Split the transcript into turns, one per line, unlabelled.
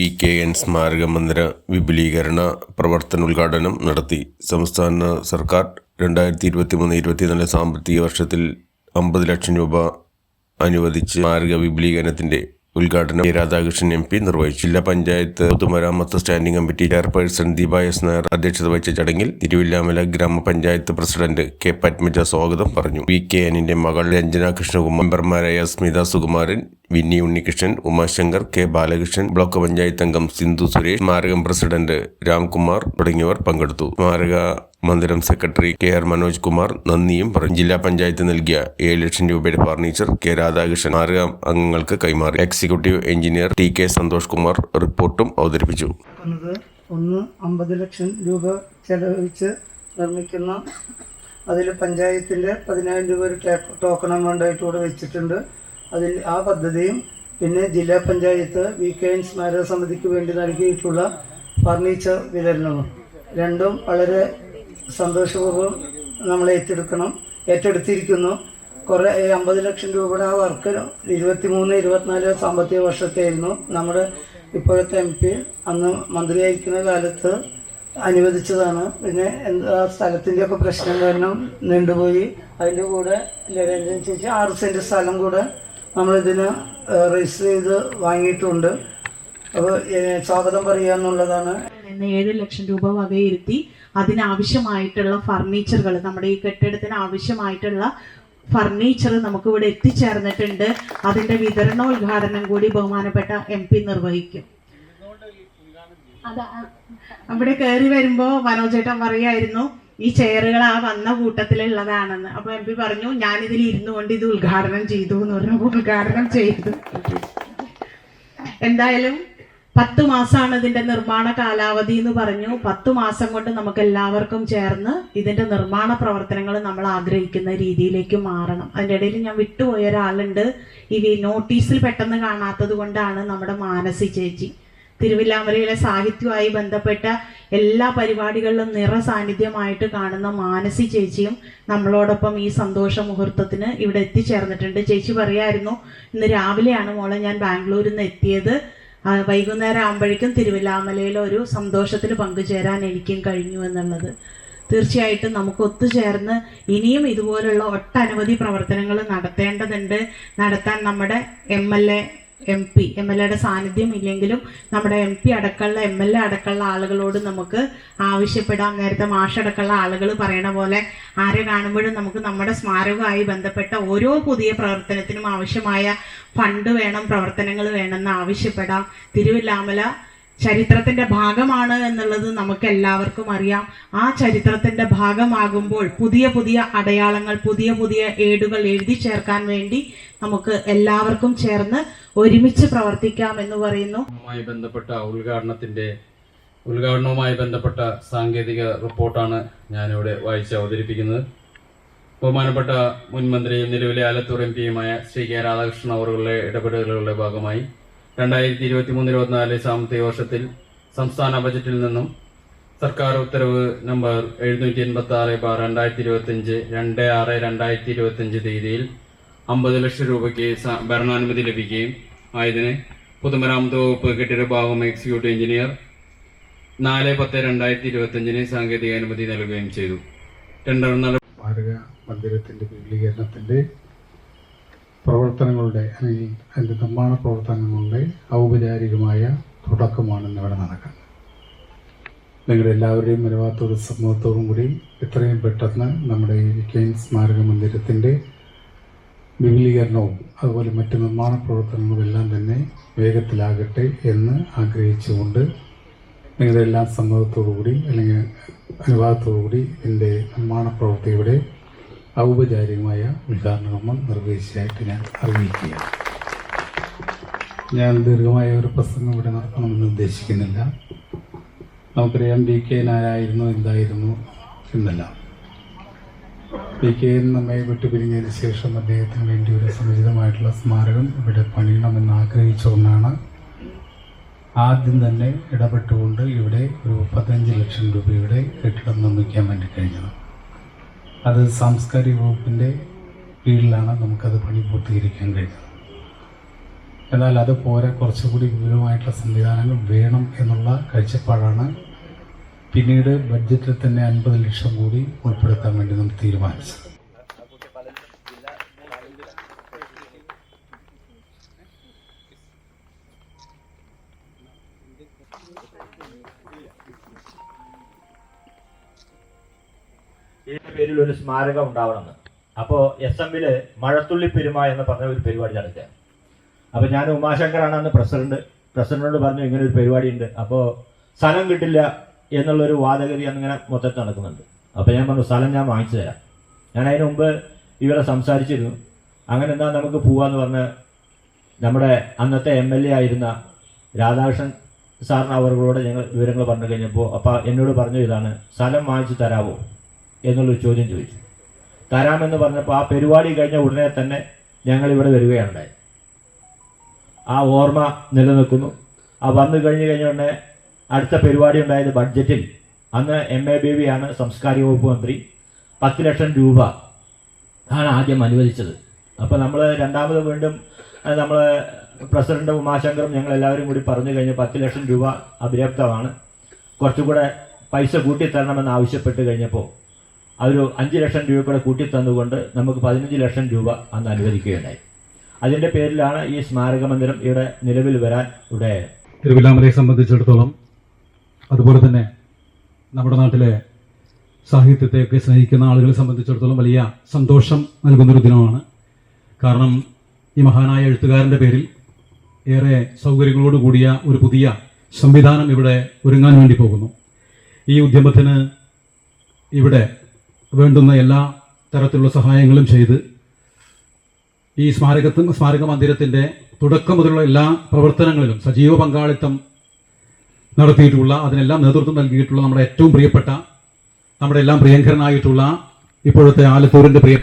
V K N സ്മാരക മന്ദിര വിപുലീകരണ പ്രവർത്തനോദ്ഘാടനം നടത്തി. സംസ്ഥാന സർക്കാർ രണ്ടായിരത്തി ഇരുപത്തി മൂന്ന് ഇരുപത്തിനാല് സാമ്പത്തിക വർഷത്തിൽ അമ്പത് ലക്ഷം രൂപ അനുവദിച്ച് സ്മാരക വിപുലീകരണത്തിന്റെ ഉദ്ഘാടനം രാധാകൃഷ്ണൻ എം പി നിർവഹിച്ചു. ജില്ലാ പഞ്ചായത്ത് പൊതുമരാമത്ത് standing committee chairperson Deepa S Nair അധ്യക്ഷത വഹിച്ച ചടങ്ങിൽ തിരുവില്ലാമല ഗ്രാമപഞ്ചായത്ത് പ്രസിഡന്റ് കെ പത്മജ സ്വാഗതം പറഞ്ഞു. വി കെ എന്നിന്റെ മകൾ രഞ്ജന കൃഷ്ണകുമാർ മെമ്പർമാരായ സ്മിത സുകുമാരൻ വിന്നി ഉണ്ണികൃഷ്ണൻ ഉമാശങ്കർ കെ ബാലകൃഷ്ണൻ ബ്ലോക്ക് പഞ്ചായത്ത് അംഗം സിന്ധു സുരേഷ് സ്മാരകം പ്രസിഡന്റ് രാംകുമാർ തുടങ്ങിയവർ പങ്കെടുത്തു. സ്മാരക മന്ദിരം secretary K R Manoj Kumar നന്ദിയും പറഞ്ഞു. ജില്ലാ പഞ്ചായത്ത് നൽകിയ ഏഴ് ലക്ഷം രൂപയുടെ ഫർണിച്ചർ കെ രാധാകൃഷ്ണൻ സ്മാരക അംഗങ്ങൾക്ക് കൈമാറി. Executive engineer T K Santhosh Kumar റിപ്പോർട്ടും അവതരിപ്പിച്ചു.
ഒന്ന് അമ്പത് ലക്ഷം രൂപ ചെലവഴിച്ച് നിർമ്മിക്കുന്ന അതിൽ പഞ്ചായത്തിന്റെ പതിനായിരം രൂപ ഒരു ടോക്കൺ എമൗണ്ട് ആയിട്ട് ഇവിടെ വെച്ചിട്ടുണ്ട്. അതിൽ ആ പദ്ധതിയും പിന്നെ ജില്ലാ പഞ്ചായത്ത് വി കെ എൻ സ്മാരക സമിതിക്ക് വേണ്ടി നൽകിയിട്ടുള്ള ഫർണിച്ചർ വിതരണവും രണ്ടും വളരെ സന്തോഷപൂർവം നമ്മൾ ഏറ്റെടുക്കണം ഏറ്റെടുത്തിരിക്കുന്നു. കുറേ അമ്പത് ലക്ഷം രൂപയുടെ ആ വർക്ക് ഇരുപത്തി മൂന്ന് ഇരുപത്തിനാല് സാമ്പത്തിക വർഷത്തെയായിരുന്നു. നമ്മുടെ ഇപ്പോഴത്തെ എം പി അന്ന് മന്ത്രിയായിരിക്കുന്ന കാലത്ത് അനുവദിച്ചതാണ്. പിന്നെ എന്താ സ്ഥലത്തിന്റെ ഒക്കെ പ്രശ്നം കാരണം നീണ്ടുപോയി. അതിന്റെ കൂടെ ലരഞ്ജൻ ചേച്ചി ആറ് സെന്റ് സ്ഥലം കൂടെ നമ്മളിതിന് രജിസ്റ്റർ ചെയ്ത് വാങ്ങിയിട്ടുണ്ട്. അപ്പോൾ സ്വാഗതം പറയുക എന്നുള്ളതാണ്.
ഏഴ് ലക്ഷം രൂപ വകയിരുത്തി അതിനാവശ്യമായിട്ടുള്ള ഫർണിച്ചറുകൾ നമ്മുടെ ഈ കെട്ടിടത്തിന് ആവശ്യമായിട്ടുള്ള ഫർണിച്ചർ നമുക്ക് ഇവിടെ എത്തിച്ചേർന്നിട്ടുണ്ട്. അതിന്റെ വിതരണോദ്ഘാടനം കൂടി ബഹുമാനപ്പെട്ട എം പി നിർവഹിക്കും. അവിടെ കയറി വരുമ്പോ മനോജേട്ടൻ പറയായിരുന്നു ഈ ചെയറുകൾ ആ വന്ന കൂട്ടത്തിലുള്ളതാണെന്ന്. അപ്പൊ എം പി പറഞ്ഞു ഞാനിതിൽ ഇരുന്നു കൊണ്ട് ഇത് ഉദ്ഘാടനം ചെയ്തു എന്ന് പറഞ്ഞു. ഉദ്ഘാടനം ചെയ്തു. എന്തായാലും പത്ത് മാസമാണ് ഇതിന്റെ നിർമ്മാണ കാലാവധി എന്ന് പറഞ്ഞു. പത്ത് മാസം കൊണ്ട് നമുക്ക് എല്ലാവർക്കും ചേർന്ന് ഇതിന്റെ നിർമ്മാണ പ്രവർത്തനങ്ങൾ നമ്മൾ ആഗ്രഹിക്കുന്ന രീതിയിലേക്ക് മാറണം. അതിന്റെ ഇടയിൽ ഞാൻ വിട്ടുപോയ ഒരാളുണ്ട്. ഈ നോട്ടീസിൽ പെട്ടെന്ന് കാണാത്തത് കൊണ്ടാണ് നമ്മുടെ മാനസി ചേച്ചി. തിരുവില്ലാമലയിലെ സാഹിത്യവുമായി ബന്ധപ്പെട്ട എല്ലാ പരിപാടികളിലും നിറ സാന്നിധ്യമായിട്ട് കാണുന്ന മാനസി ചേച്ചിയും നമ്മളോടൊപ്പം ഈ സന്തോഷ മുഹൂർത്തത്തിന് ഇവിടെ എത്തിച്ചേർന്നിട്ടുണ്ട്. ചേച്ചി പറയായിരുന്നു ഇന്ന് രാവിലെയാണ് മോളെ ഞാൻ ബാംഗ്ലൂരിൽ നിന്ന് എത്തിയത്. വൈകുന്നേരം ആകുമ്പോഴേക്കും തിരുവില്ലാമലയിലെ ഒരു സന്തോഷത്തിൽ പങ്കുചേരാൻ എനിക്കും കഴിഞ്ഞു എന്നുള്ളത്. തീർച്ചയായിട്ടും നമുക്ക് ഒത്തുചേർന്ന് ഇനിയും ഇതുപോലുള്ള ഒട്ടനവധി പ്രവർത്തനങ്ങൾ നടത്തേണ്ടതുണ്ട്. നടത്താൻ നമ്മുടെ M L A M P M L എയുടെ സാന്നിധ്യം ഇല്ലെങ്കിലും നമ്മുടെ എം പി അടക്കമുള്ള എം എൽ എ അടക്കമുള്ള ആളുകളോട് നമുക്ക് ആവശ്യപ്പെടാം. നേരത്തെ മാഷടക്കമുള്ള ആളുകൾ പറയണ പോലെ ആരെ കാണുമ്പോഴും നമുക്ക് നമ്മുടെ സ്മാരകവുമായി ബന്ധപ്പെട്ട ഓരോ പുതിയ പ്രവർത്തനത്തിനും ആവശ്യമായ ഫണ്ട് വേണം പ്രവർത്തനങ്ങൾ വേണമെന്ന് ആവശ്യപ്പെടാം. തിരുവില്ലാമല ചരിത്രത്തിന്റെ ഭാഗമാണ് എന്നുള്ളത് നമുക്ക് എല്ലാവർക്കും അറിയാം. ആ ചരിത്രത്തിന്റെ ഭാഗമാകുമ്പോൾ പുതിയ പുതിയ അടയാളങ്ങൾ പുതിയ പുതിയ ഏടുകൾ എഴുതി ചേർക്കാൻ വേണ്ടി നമുക്ക് എല്ലാവർക്കും ചേർന്ന് ഒരുമിച്ച് പ്രവർത്തിക്കാം എന്ന് പറയുന്നു.
ബന്ധപ്പെട്ട ഉദ്ഘാടനത്തിന്റെ ഉദ്ഘാടനവുമായി ബന്ധപ്പെട്ട സാങ്കേതിക റിപ്പോർട്ടാണ് ഞാനിവിടെ വായിച്ച് അവതരിപ്പിക്കുന്നത്. ബഹുമാനപ്പെട്ട മുൻ മന്ത്രിയും നിലവിലെ ആലത്തൂർ എം പിയുമായ ശ്രീ കെ രാധാകൃഷ്ണൻ അവരുടെ ഇടപെടലുകളുടെ ഭാഗമായി രണ്ടായിരത്തി ഇരുപത്തി മൂന്ന് ഇരുപത്തിനാല് സാമ്പത്തിക വർഷത്തിൽ സംസ്ഥാന ബജറ്റിൽ നിന്നും സർക്കാർ ഉത്തരവ് നമ്പർ എഴുന്നൂറ്റി എൺപത്തി ആറ് ബാർ രണ്ടായിരത്തി ഇരുപത്തി അഞ്ച് രണ്ട് ആറ് രണ്ടായിരത്തി ഇരുപത്തി അഞ്ച് തീയതിയിൽ അമ്പത് ലക്ഷം രൂപയ്ക്ക് ഭരണാനുമതി ലഭിക്കുകയും ആയതിന് പൊതുമരാമത്ത് വകുപ്പ് കെട്ടിട ഭാഗം എക്സിക്യൂട്ടീവ് എഞ്ചിനീയർ നാല് പത്ത് രണ്ടായിരത്തി ഇരുപത്തി അഞ്ചിന് സാങ്കേതിക അനുമതി നൽകുകയും ചെയ്തു. ടെൻഡർ നട
സ്മാരക വിപുലീകരണത്തിന്റെ പ്രവർത്തനങ്ങളുടെ അല്ലെങ്കിൽ അതിന്റെ നിർമ്മാണ പ്രവർത്തനങ്ങളുടെ ഔപചാരികമായ തുടക്കമാണ് ഇന്നിവിടെ നടക്കുന്നത് നിങ്ങളുടെ എല്ലാവരുടെയും അനുവാദത്തോടും സമ്മതത്തോടും കൂടി എത്രയും പെട്ടെന്ന് നമ്മുടെ കെയിൻ സ്മാരക മന്ദിരത്തിന്റെ വിപുലീകരണവും അതുപോലെ മറ്റ് നിർമ്മാണ പ്രവർത്തനങ്ങളും എല്ലാം തന്നെ വേഗത്തിലാകട്ടെ എന്ന് ആഗ്രഹിച്ചുകൊണ്ട് നിങ്ങളുടെ എല്ലാ സമ്മതത്തോടു കൂടി അല്ലെങ്കിൽ അനുവാദത്തോടു കൂടി ഇതിന്റെ നിർമ്മാണ പ്രവൃത്തിയുടെ ഔപചാരികമായ ഉദ്ഘാടനകർമ്മം നിർവഹിച്ചതായിട്ട് ഞാൻ അറിയിക്കുകയാണ്. ഞാൻ ദീർഘമായ ഒരു പ്രസംഗം ഇവിടെ നടത്തണമെന്ന് ഉദ്ദേശിക്കുന്നില്ല. നമുക്കറിയാം ഡി കെ നാരായിരുന്നു എന്തായിരുന്നു എന്നല്ല. ഡി കെ എൻ നമ്മെ വിട്ടുപിരിഞ്ഞതിന് ശേഷം അദ്ദേഹത്തിന് വേണ്ടി ഒരു സമുചിതമായിട്ടുള്ള സ്മാരകം ഇവിടെ പണിയണമെന്ന് ആഗ്രഹിച്ചുകൊണ്ടാണ് ആദ്യം തന്നെ ഇടപെട്ടുകൊണ്ട് ഇവിടെ ഒരു പതിനഞ്ച് ലക്ഷം രൂപയുടെ കെട്ടിടം നിർമ്മിക്കാൻ വേണ്ടി കഴിഞ്ഞത്. അത് സാംസ്കാരിക വകുപ്പിന്റെ കീഴിലാണ് നമുക്കത് പണി പൂർത്തീകരിക്കാൻ കഴിഞ്ഞത് എന്നാൽ അത് പോരെ കുറച്ചുകൂടി വിപുലമായിട്ടുള്ള സംവിധാനങ്ങൾ വേണം എന്നുള്ള കാഴ്ചപ്പാടാണ് പിന്നീട് ബഡ്ജറ്റിൽ തന്നെ അൻപത് ലക്ഷം കൂടി ഉൾപ്പെടുത്താൻ വേണ്ടി നാം തീരുമാനിച്ചത്.
പേരിൽ ഒരു സ്മാരകം ഉണ്ടാവണമെന്ന് അപ്പോൾ എസ് എമ്മിൽ മഴത്തുള്ളി പെരുമ എന്ന് പറഞ്ഞ ഒരു പരിപാടി നടക്കുക. അപ്പോൾ ഞാൻ ഉമാശങ്കറാണ് അന്ന് പ്രസിഡന്റ്. പ്രസിഡന്റിനോട് പറഞ്ഞു ഇങ്ങനെ ഒരു പരിപാടി ഉണ്ട്. അപ്പോൾ സ്ഥലം കിട്ടില്ല എന്നുള്ളൊരു വാദഗതി അന്നിങ്ങനെ മൊത്തത്തിൽ നടക്കുന്നുണ്ട്. അപ്പോൾ ഞാൻ പറഞ്ഞു സ്ഥലം ഞാൻ വാങ്ങിച്ചു തരാം. ഞാൻ അതിന് മുമ്പ് ഇവരെ സംസാരിച്ചിരുന്നു. അങ്ങനെ എന്താ നമുക്ക് പോവാന്ന് പറഞ്ഞ് നമ്മുടെ അന്നത്തെ എം എൽ എ ആയിരുന്ന രാധാകൃഷ്ണൻ സാറിന് അവരോട് ഞങ്ങൾ വിവരങ്ങൾ പറഞ്ഞു കഴിഞ്ഞപ്പോൾ അപ്പോൾ എന്നോട് പറഞ്ഞു ഇതാണ്. സ്ഥലം വാങ്ങിച്ചു തരാമോ എന്നുള്ളൊരു ചോദ്യം ചോദിച്ചു. തരാമെന്ന് പറഞ്ഞപ്പോൾ ആ പരിപാടി കഴിഞ്ഞ ഉടനെ തന്നെ ഞങ്ങൾ ഇവിടെ വരികയുണ്ടായി. ആ ഓർമ്മ നിലനിൽക്കുന്നു. ആ വന്നു കഴിഞ്ഞ് കഴിഞ്ഞ ഉടനെ അടുത്ത പരിപാടി ഉണ്ടായത് ബഡ്ജറ്റിൽ. അന്ന് എം എ ബേബി ആണ് സംസ്കാരിക വകുപ്പ് മന്ത്രി. പത്ത് ലക്ഷം രൂപ ആണ് ആദ്യം അനുവദിച്ചത്. അപ്പോൾ നമ്മൾ രണ്ടാമത് വീണ്ടും നമ്മൾ പ്രസിഡന്റ് ഉമാശങ്കറും ഞങ്ങൾ എല്ലാവരും കൂടി പറഞ്ഞു കഴിഞ്ഞ് പത്ത് ലക്ഷം രൂപ അപര്യാപ്തമാണ് കുറച്ചുകൂടെ പൈസ കൂട്ടിത്തരണമെന്ന് ആവശ്യപ്പെട്ട് കഴിഞ്ഞപ്പോൾ അതൊരു അഞ്ച് ലക്ഷം രൂപ കൂടെ കൂട്ടിത്തന്നുകൊണ്ട് നമുക്ക് പതിനഞ്ച് ലക്ഷം രൂപ അന്ന് അനുവദിക്കുകയുണ്ടായി. അതിന്റെ പേരിലാണ് ഈ സ്മാരക മന്ദിരം ഇവിടെ നിലവിൽ വരാൻ ഇവിടെ
തിരുവില്ലാമലയെ സംബന്ധിച്ചിടത്തോളം അതുപോലെ തന്നെ നമ്മുടെ നാട്ടിലെ സാഹിത്യത്തെയൊക്കെ സ്നേഹിക്കുന്ന ആളുകളെ സംബന്ധിച്ചിടത്തോളം വലിയ സന്തോഷം നൽകുന്നൊരു ദിനമാണ്. കാരണം ഈ മഹാനായ എഴുത്തുകാരന്റെ പേരിൽ ഏറെ സൗകര്യങ്ങളോട് കൂടിയ ഒരു പുതിയ സംവിധാനം ഇവിടെ ഒരുങ്ങാൻ വേണ്ടി പോകുന്നു. ഈ ഉദ്യമത്തിന് ഇവിടെ വേണ്ടുന്ന എല്ലാ തരത്തിലുള്ള സഹായങ്ങളും ചെയ്ത് ഈ സ്മാരകത്തും സ്മാരക മന്ദിരത്തിന്റെ തുടക്കം മുതലുള്ള എല്ലാ പ്രവർത്തനങ്ങളിലും സജീവ പങ്കാളിത്തം നടത്തിയിട്ടുള്ള അതിനെല്ലാം നേതൃത്വം നൽകിയിട്ടുള്ള നമ്മുടെ ഏറ്റവും പ്രിയപ്പെട്ട നമ്മുടെ എല്ലാം പ്രിയങ്കരനായിട്ടുള്ള ഇപ്പോഴത്തെ ആലത്തൂരിന്റെ പ്രിയ